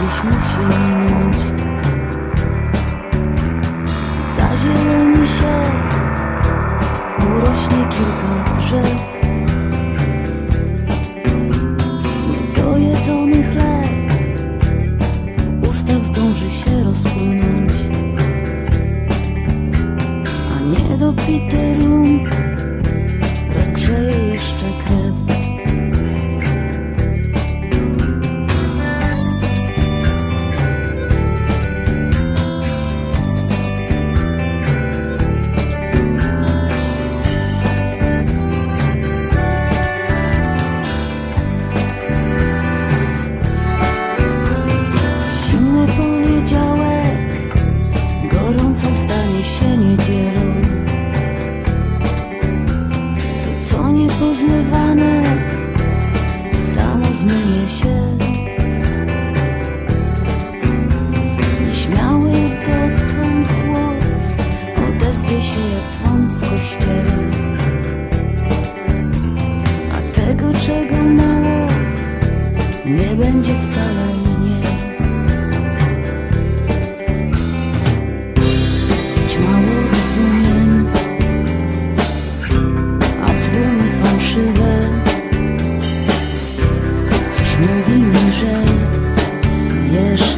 dziś musi minąć Zazieleni się Urośnie kilka drzew. rozmywane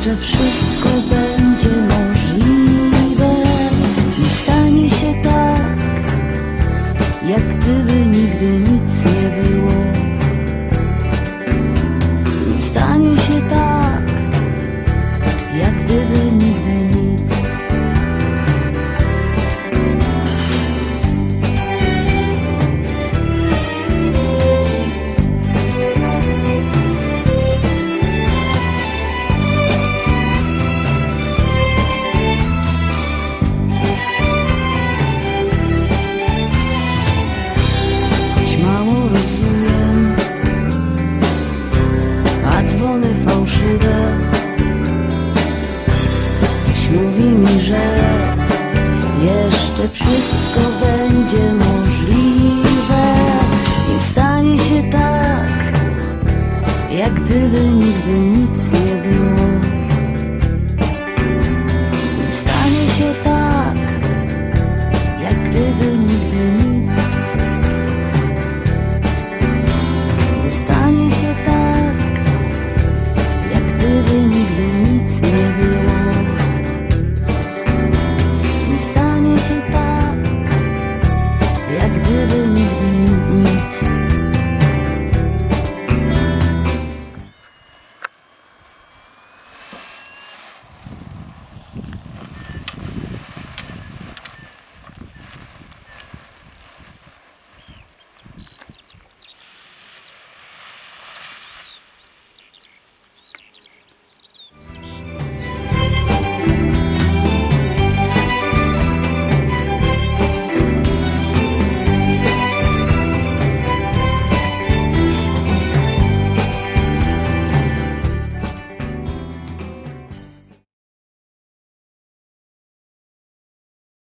of shoes. strony fałszywe. Coś mówi mi, że jeszcze wszystko będzie możliwe. Nim stanie się tak, jak gdyby nigdy nic